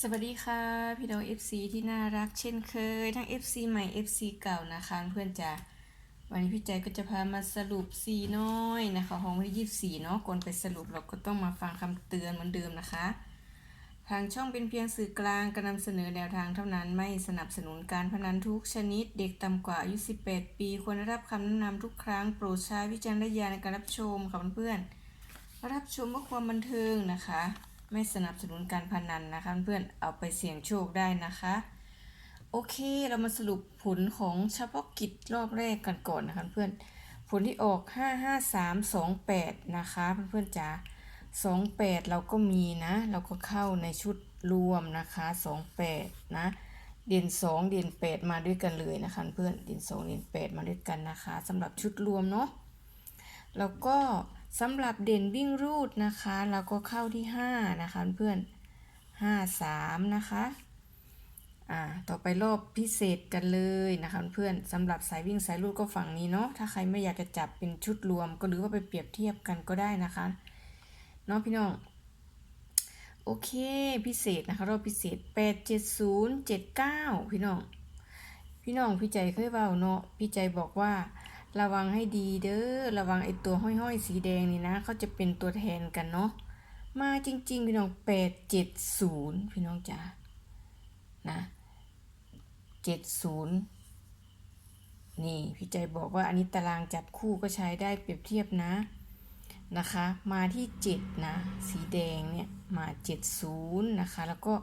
สวัสดีค่ะ พี่น้อง FC ที่น่ารักเช่นเคย ทั้ง FC ใหม่ FC เก่านะคะเพื่อนจ๋าวันนี้พี่ใจก็จะพามาสรุปสีน้อยนะคะของวันที่24เนาะก่อนไปสรุปเราก็ต้องมาฟังคำเตือนเหมือนเดิมนะคะ ทางช่องเป็นเพียงสื่อกลางการนำเสนอแนวทางเท่านั้นไม่สนับสนุนการพนันทุกชนิด เด็กต่ำกว่าอายุ18 ปี ควรได้รับคำแนะนำทุกครั้งโปรดใช้วิจารณญาณในการรับชมค่ะเพื่อนๆรับชมเพื่อความบันเทิงนะคะ ไม่สนับสนุนการพนันนะคะเพื่อนเอาไปเสี่ยงโชคได้นะคะ โอเคเรามาสรุปผลของเฉพาะกิจรอบแรกกันก่อนนะคะเพื่อนผลที่ออก 55328 นะคะเพื่อนๆจ๋า28 เราก็มีนะ เราก็เข้าในชุดรวมนะคะ 28 นะ เด่น2 เด่น8 มาด้วยกันเลยนะคะเพื่อนเด่น2 เด่น8 มาด้วยกันนะคะสำหรับชุดรวมเนาะแล้วก็ สำหรับเด่นวิ่งรูดนะคะ เราก็เข้าที่ 5 นะคะเพื่อน5 3 นะคะอ่าต่อไปรอบพิเศษกันเลยนะคะเพื่อนสำหรับสายวิ่งสายรูดก็ฝั่งนี้เนาะถ้าใครไม่อยากจะจับเป็นชุดรวม ก็หรือว่าไปเปรียบเทียบกันก็ได้นะคะเนาะพี่น้องโอเคพิเศษนะคะรอบพิเศษ 8 7 0 7 9 พี่น้องพี่น้องพี่ใจเคยเบาเนาะพี่ใจบอกว่า ระวังให้ดีเด้อ ระวังไอตัวห้อยๆ สีแดงนี่นะ เขาจะเป็นตัวแทนกันเนาะ มาจริง ๆ พี่น้องแปดเจ็ดศูนย์พี่น้องจ๋า นะเจ็ดศูนย์นี่พี่ใจบอกว่าอันนี้ตารางจับคู่ก็ใช้ได้เปรียบเทียบนะ นะคะ มาที่เจ็ดนะ สีแดงเนี่ยมาเจ็ดศูนย์นะคะ แล้วก็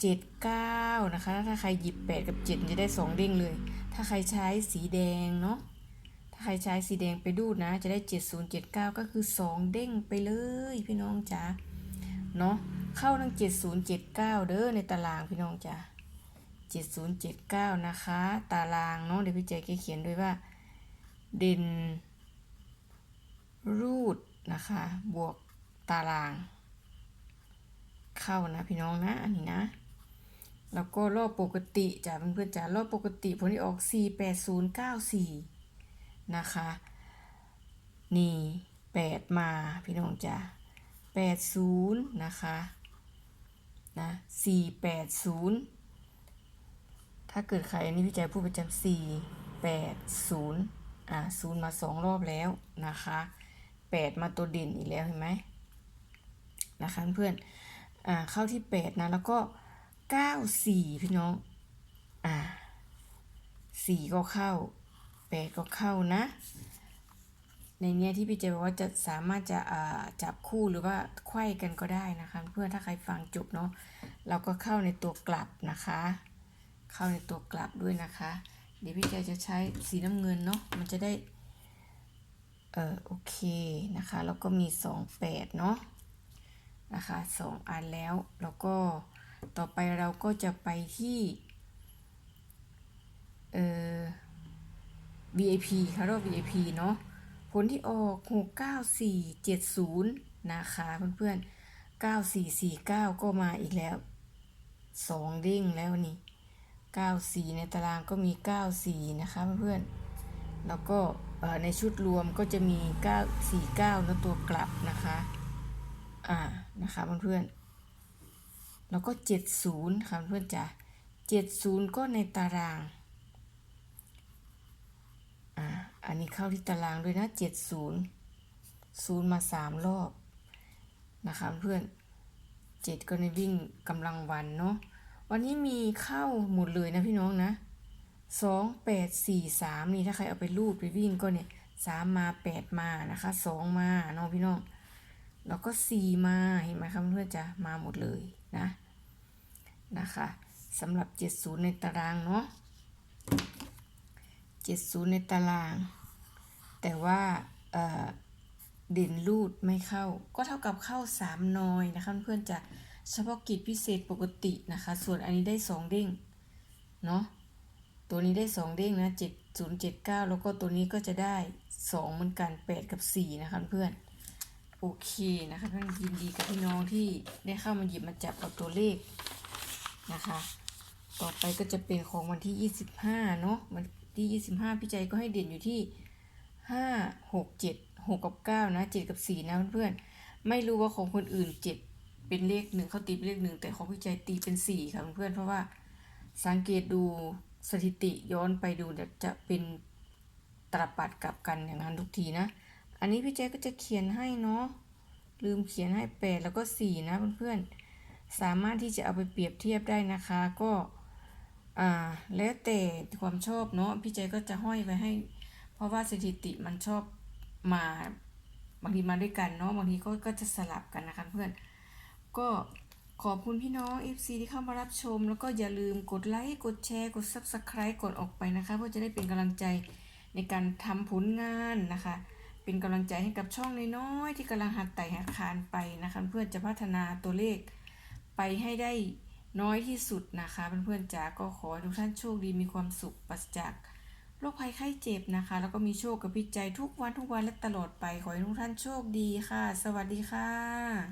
เจ็ดเก้านะคะ ถ้าใครหยิบแปดกับเจ็ดจะได้สองเด้งเลย ถ้าใครใช้สีแดงเนาะ ถ้าใครใช้สีแดงไปดูดนะ จะได้ 7079 ก็คือ 2 เด้งไปเลยพี่น้องจ๋าเนาะเข้าทั้ง 7079 เด้อในตารางพี่น้องจ๋า7079 นะคะ ตารางเนาะเดี๋ยวพี่เจเขียนด้วยว่า เด่นรูดนะคะ บวกตาราง เข้านะพี่น้องนะ อันนี้นะ แล้วก็รอบปกติจ้ะเพื่อนๆจ้ารอบปกติผลที่ออก 48094 นะคะนี่แปดมาพี่น้องจ้ะแปดศูนย์นะคะนะสี่แปดศูนย์ถ้าเกิดใครอันนี้พี่แจพูดประจำสี่แปดศูนย์อ่าศูนย์มาสองรอบแล้วนะคะแปดมาตัวเด่นอีกแล้วเห็นไหมนะคะเพื่อนอ่าเข้าที่แปดนะแล้วก็เก้าสี่พี่น้องอ่าสี่ก็เข้า แปดก็เข้านะ ในเนี้ยที่พี่เจบอกว่าจะสามารถจะจับคู่หรือว่าไขว้กันก็ได้นะคะ เพื่อถ้าใครฟังจบเนาะเราก็เข้าในตัวกลับนะคะ เข้าในตัวกลับด้วยนะคะ เดี๋ยวพี่เจจะใช้สีน้ำเงินเนาะมันจะได้เออโอเคนะคะแล้วก็มีสองแปดเนาะนะคะสองอันแล้วแล้วก็ต่อไปเราก็จะไปที่เออ VIP ค่ะรอบ VIP เนาะผลที่ออก 69470 นะคะเพื่อนๆ 9449 ก็มาอีกแล้ว 2 เด้งแล้วนี่ 94 ในตารางก็มี 94 นะคะเพื่อนๆ แล้วก็ในชุดรวมก็จะมี 949 แล้วตัวกลับนะคะ อ่า นะคะเพื่อนๆ แล้วก็ 70ค่ะเพื่อนจ้ะ70 ก็ในตาราง อันนี้เข้าที่ตารางด้วยนะเจ็ดศูนย์ศูนย์มาสามรอบนะคะเพื่อนเจ็ดก็ในวิ่งกำลังวันเนาะวันนี้มีเข้าหมดเลยนะพี่น้องนะสองแปดสี่สามนี่ถ้าใครเอาไปรูดไปวิ่งก็เนี่ยสามมาแปดมานะคะสองมาเนาะพี่น้องแล้วก็สี่มาเห็นไหมครับเพื่อนจะมาหมดเลยนะนะคะสำหรับเจ็ดศูนย์ในตารางเนาะ70 ในตาราง แต่ว่าเด่นรูดไม่เข้า ก็เท่ากับเข้า 3 นอยนะคะเพื่อนจะเฉพาะกิจพิเศษปกตินะคะ ส่วนอันนี้ได้ 2 เด้งเนาะตัวนี้ได้ 2 เด้งนะ7079 แล้วก็ตัวนี้ก็จะได้ 2 เหมือนกัน 8 กับ 4 นะคะเพื่อนโอเคนะคะเพื่อนยินดีกับพี่น้องที่ได้เข้ามาหยิบมาจับเอาตัวเลขนะคะ ต่อไปก็จะเป็นของวันที่ 25 เนาะมันที่ยี่สิบห้าพี่ใจก็ให้เด่นอยู่ที่ ห้าหกเจ็ดหกกับเก้านะเจ็ดกับสี่นะเพื่อนๆไม่รู้ว่าของคนอื่นเจ็ดเป็นเลขหนึ่งเขาตีเป็นเลขหนึ่งแต่ของพี่ใจตีเป็นสี่ค่ะเพื่อนๆเพราะว่าสังเกตดูสถิติย้อนไปดูเนี่ยจะเป็นตรปัดกลับกันอย่างนั้นทุกทีนะ อันนี้พี่แจ๊ก็จะเขียนให้เนาะลืมเขียนให้แปดแล้วก็สี่นะเพื่อนๆสามารถที่จะเอาไปเปรียบเทียบได้นะคะก็อ่าแล้วแต่ความชอบเนาะพี่แจ๊ก็จะห้อยไว้ให้ เพราะว่าสถิติมันชอบมาบางทีมาด้วยกันเนาะบางทีก็ก็จะสลับกันนะคะเพื่อน ก็ขอบคุณพี่น้อง FC ที่เข้ามารับชม แล้วก็อย่าลืมกดไลค์กดแชร์ กด Subscribe กดออกไปนะคะ เพื่อจะได้เป็นกำลังใจในการทำผลงานนะคะ เป็นกำลังใจให้กับช่องน้อยๆที่กำลังหัดไต่หัดคานไปนะคะ เพื่อนจะพัฒนาตัวเลขไปให้ได้น้อยที่สุดนะคะเพื่อนๆจ๋าก็ขอทุกท่านโชคดีมีความสุขปราศจาก โรคภัยไข้เจ็บนะคะ แล้วก็มีโชคกับพิจัยทุกวันทุกวันและตลอดไป ขอให้ทุกท่านโชคดีค่ะ สวัสดีค่ะ